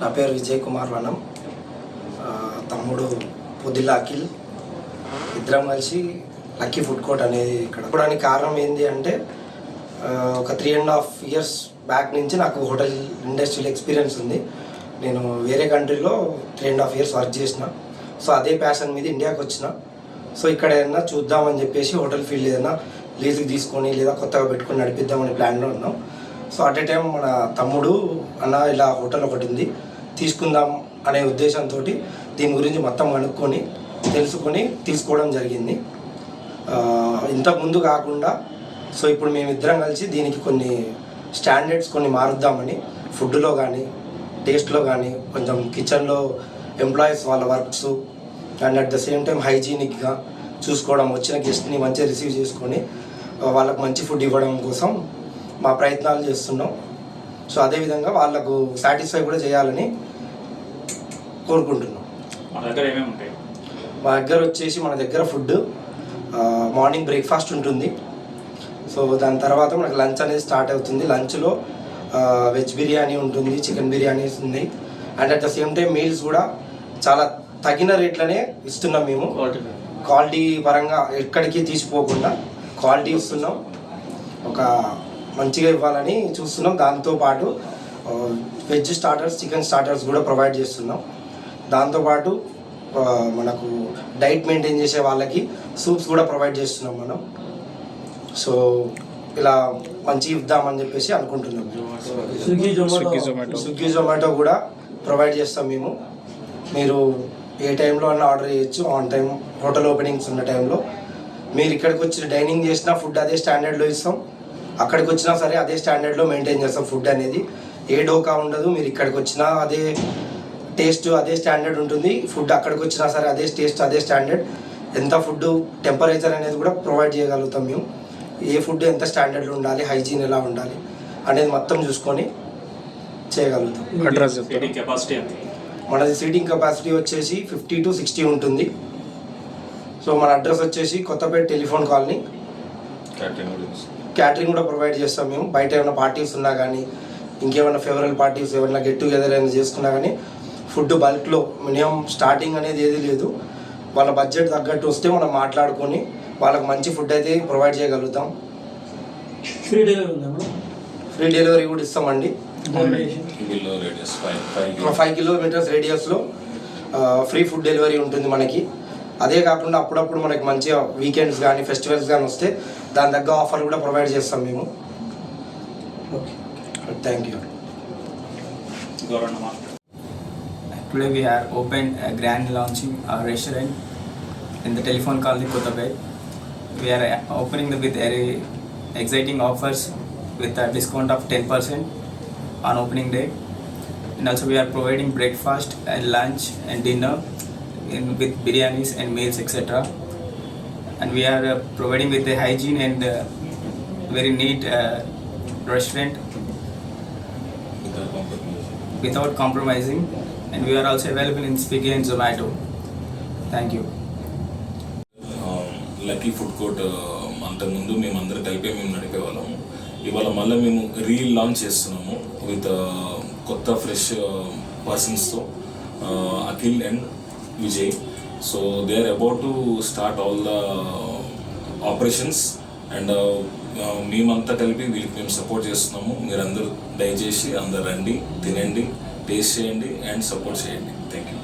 నా పేరు విజయ్ కుమార్ వనం. తమ్ముడు పొదిల్లా అఖిల్. ఇద్దరం కలిసి లక్కీ ఫుడ్ కోర్ట్ అనేది ఇక్కడ చూడడానికి కారణం ఏంటి అంటే ఒక three and half years back నుంచి నాకు హోటల్ ఇండస్ట్రియల్ ఎక్స్పీరియన్స్ ఉంది. నేను వేరే కంట్రీలో three and half years work చేసిన. సో అదే ప్యాషన్ మీద ఇండియాకి వచ్చిన. సో ఇక్కడ ఏదైనా చూద్దామని చెప్పేసి హోటల్ ఫీల్డ్ ఏదైనా లీజుకి తీసుకొని లేదా కొత్తగా పెట్టుకొని నడిపిద్దామని ప్లాన్లో ఉన్నాం. సో అట్ ఏ టైం మన తమ్ముడు అన్న ఇలా హోటల్ ఒకటి ఉంది తీసుకుందాం అనే ఉద్దేశంతో దీని గురించి మొత్తం కనుక్కొని తెలుసుకొని తీసుకోవడం జరిగింది. ఇంతకుముందు కాకుండా సో ఇప్పుడు మేమిద్దరం కలిసి దీనికి కొన్ని స్టాండర్డ్స్ కొన్ని మారుద్దామని ఫుడ్లో కానీ టేస్ట్లో కానీ కొంచెం కిచెన్లో ఎంప్లాయీస్ వాళ్ళ works and at the same time హైజీనిక్గా చూసుకోవడం వచ్చిన గెస్ట్ని మంచిగా రిసీవ్ చేసుకొని వాళ్ళకి మంచి ఫుడ్ ఇవ్వడం కోసం మా ప్రయత్నాలు చేస్తున్నాం. సో అదేవిధంగా వాళ్ళకు సాటిస్ఫై కూడా చేయాలని కోరుకుంటున్నాం. మన దగ్గర ఏమేమి ఉంటాయి? మా దగ్గర వచ్చేసి మన దగ్గర ఫుడ్ మార్నింగ్ బ్రేక్ఫాస్ట్ ఉంటుంది. సో దాని తర్వాత మనకు లంచ్ అనేది స్టార్ట్ అవుతుంది. లంచ్లో వెజ్ బిర్యానీ ఉంటుంది చికెన్ బిర్యానీస్ ఉంది. And at the same time meals కూడా చాలా తగిన రేట్లనే ఇస్తున్నాం మేము. క్వాలిటీ పరంగా ఎక్కడికి తీసిపోకుండా క్వాలిటీ ఇస్తున్నాం. ఒక మంచిగా ఇవ్వాలని చూస్తున్నాం. దాంతోపాటు వెజ్ స్టార్టర్స్ చికెన్ స్టార్టర్స్ కూడా ప్రొవైడ్ చేస్తున్నాం. దాంతోపాటు మనకు డైట్ మెయింటైన్ చేసే వాళ్ళకి సూప్స్ కూడా ప్రొవైడ్ చేస్తున్నాం మనం. సో ఇలా మంచి ఇద్దామని చెప్పేసి అనుకుంటున్నాం. స్విగ్గీ స్విగ్గీ జొమాటో జొమాటో. స్విగ్గీ జొమాటో కూడా ప్రొవైడ్ చేస్తాం మేము. మీరు ఏ టైంలో అన్నా ఆర్డర్ చేయొచ్చు. ఆన్ టైం హోటల్ ఓపెనింగ్స్ ఉన్న టైంలో. మీరు ఇక్కడికి వచ్చి డైనింగ్ చేసిన ఫుడ్ అదే స్టాండర్డ్లో ఇస్తాం. అక్కడికి వచ్చినా సరే అదే స్టాండర్డ్లో మెయింటైన్ చేస్తాం ఫుడ్ అనేది. ఏ డోకా ఉండదు మీరు ఇక్కడికి వచ్చినా అదే టేస్ట్ అదే స్టాండర్డ్ ఉంటుంది. ఫుడ్ అక్కడికి వచ్చినా సరే అదే టేస్ట్ అదే స్టాండర్డ్ ఎంత ఫుడ్ టెంపరేచర్ అనేది కూడా ప్రొవైడ్ చేయగలుగుతాం మేము. ఏ ఫుడ్ ఎంత స్టాండర్డ్లో ఉండాలి హైజీన్ ఎలా ఉండాలి అనేది మొత్తం చూసుకొని చేయగలుగుతాం. అడ్రస్ కెపాసిటీ మనది సీటింగ్ కెపాసిటీ వచ్చేసి ఫిఫ్టీ టు సిక్స్టీ ఉంటుంది. సో మన అడ్రస్ వచ్చేసి కొత్తపేట టెలిఫోన్ కాలనీ. క్యాటరింగ్ కూడా ప్రొవైడ్ చేస్తాం మేము. బయట ఏమైనా పార్టీస్ ఉన్నా కానీ ఇంకేమైనా ఫేవరల్ పార్టీస్ ఏమైనా గెట్ టుగెదర్ ఏమైనా చేసుకున్నా కానీ ఫుడ్ బల్క్లో మినిమం స్టార్టింగ్ అనేది ఏది లేదు. వాళ్ళ బడ్జెట్ తగ్గట్టు వస్తే మనం మాట్లాడుకొని వాళ్ళకి మంచి ఫుడ్ అయితే ప్రొవైడ్ చేయగలుగుతాం. ఫ్రీ డెలివరీ ఉందా ఫ్రీ డెలివరీ కూడా ఇస్తామండి. ఫైవ్ కిలోమీటర్స్ రేడియస్లో ఫ్రీ ఫుడ్ డెలివరీ ఉంటుంది మనకి. అదే కాకుండా అప్పుడప్పుడు మనకి మంచిగా వీకెండ్స్ కానీ ఫెస్టివల్స్ కానీ వస్తే దాని తగ్గ ఆఫర్ కూడా ప్రొవైడ్ చేస్తాం మేము. Okay thank you today we are open grand launching our restaurant in the telephone call the Kothapet we are opening the with very exciting offers with discount of ten percent on opening day and also we are providing breakfast and lunch and dinner in, with biryanis and meals etc. And we are uh, providing with the hygiene and uh, very neat uh, restaurant without compromising and we are also available in Swiggy and Zomato. Thank you. Lucky food court అంతకుముందు మేము అందరు కలిపే మేము నడిపేవాళ్ళము ఇవాళ మళ్ళీ మేము re launch చేస్తున్నాము విత్ కొత్త fresh పర్సన్స్తో Akhil and Vijay. So they are about to start all the operations and మేమంతా కలిపి వీళ్ళకి మేము సపోర్ట్ చేస్తున్నాము. మీరందరూ దయచేసి అందరు రండి తినండి టేస్ట్ చేయండి అండ్ సపోర్ట్ చేయండి. Thank you